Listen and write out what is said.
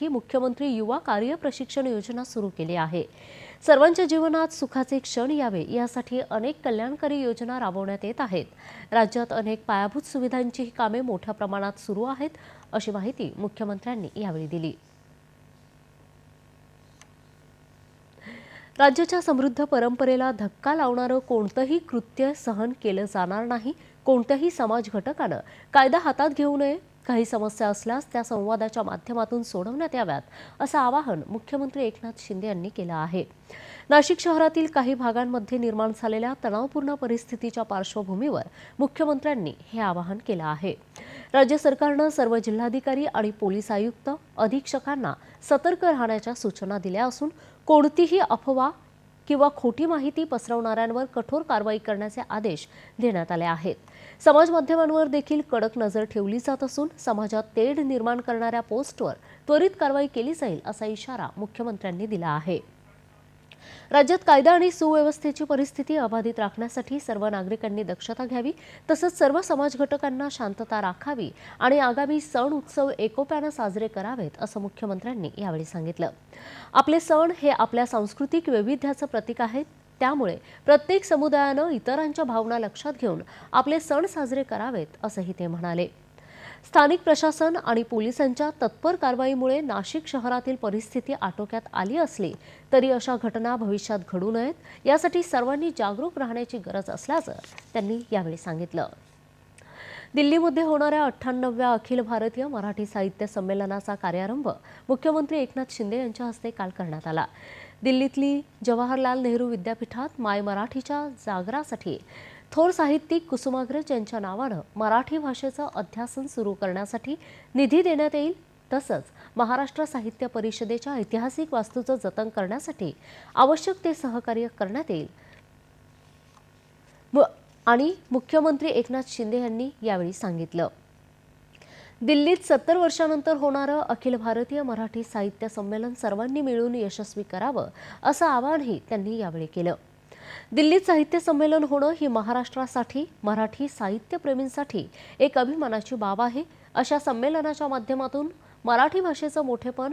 ही मुख्यमंत्री युवा कार्य प्रशिक्षण योजना सुरू केली आहे. सर्वांच्या जीवनात सुखाचे क्षण यावे यासाठी अनेक कल्याणकारी योजना राबवण्यात येत आहेत. राज्यात अनेक पायाभूत सुविधांची ही कामे मोठ्या प्रमाणात सुरू आहेत अशी माहिती मुख्यमंत्र्यांनी यावेळी दिली. राज्याच्या समृद्ध परंपरेला धक्का लावणारं कोणतंही कृत्य सहन केलं जाणार नाही कोणत्याही समाज घटकानं कायदा हातात घेऊ नये काही समस्या असल्यास त्या संवादाच्या माध्यमातून सोडवण्यात याव्यात असं आवाहन मुख्यमंत्री एकनाथ शिंदे यांनी केलं आहे. नाशिक शहरातील काही भागांमध्ये निर्माण झालेल्या तणावपूर्ण परिस्थितीच्या पार्श्वभूमीवर मुख्यमंत्र्यांनी हे आवाहन केलं आहे. राज्य सरकारनं सर्व जिल्हाधिकारी आणि पोलीस आयुक्त अधीक्षकांना सतर्क राहण्याच्या सूचना दिल्या असून कोणतीही अफवा किंवा खोटी माहिती पसरवणाऱ्यांवर कठोर कारवाई करण्याचे आदेश देण्यात आले आहेत. समाज माध्यमांवर देखील कडक नजर ठेवली जात असून समाजात तेढ निर्माण करणाऱ्या पोस्टवर त्वरित कारवाई केली जाईल असा इशारा मुख्यमंत्र्यांनी दिला आहे. राज्यात कायदा आणि सुव्यवस्थेची परिस्थिती अबाधित राखण्यासाठी सर्व नागरिकांनी दक्षता घ्यावी तसंच सर्व समाज घटकांना शांतता राखावी आणि आगामी सण उत्सव एकोप्यानं साजरे करावेत असं मुख्यमंत्र्यांनी यावेळी सांगितलं. आपले सण हे आपल्या सांस्कृतिक वैविध्याचं प्रतीक आहेत. त्यामुळे प्रत्येक समुदायानं इतरांच्या भावना लक्षात घेऊन आपले सण साजरे करावेत असंही ते म्हणाले. स्थानिक प्रशासन आणि पोलिसांच्या तत्पर कारवाईमुळे नाशिक शहरातील परिस्थिती आटोक्यात आली असली तरी अशा घटना भविष्यात घडू नयेत यासाठी सर्वांनी जागरूक राहण्याची गरज असल्याचं त्यांनी यावेळी सांगितलं. दिल्लीमध्ये होणाऱ्या अठ्ठ्याण्णव्या अखिल भारतीय मराठी साहित्य संमेलनाचा कार्यारंभ मुख्यमंत्री एकनाथ शिंदे यांच्या हस्ते काल करण्यात आला. दिल्लीतली जवाहरलाल नेहरू विद्यापीठात माय मराठीच्या जागरासाठी थोर साहित्यिक कुसुमाग्रज यांच्या नावानं मराठी भाषेचं अध्यासन सुरू करण्यासाठी निधी देण्यात येईल. तसंच महाराष्ट्र साहित्य परिषदेच्या ऐतिहासिक वास्तूचं जतन करण्यासाठी आवश्यक ते सहकार्य करण्यात येईल. आणि मुख्यमंत्री एकनाथ शिंदे यांनी यावेळी सांगितलं. दिल्लीत सत्तर वर्षानंतर होणारं अखिल भारतीय मराठी साहित्य संमेलन सर्वांनी मिळून यशस्वी करावं असं आवाहनही त्यांनी यावेळी केलं. दिल्लीत साहित्य संमेलन होणं ही महाराष्ट्रासाठी मराठी साहित्यप्रेमींसाठी एक अभिमानाची बाब आहे. अशा संमेलनाच्या माध्यमातून मराठी भाषेचं मोठेपण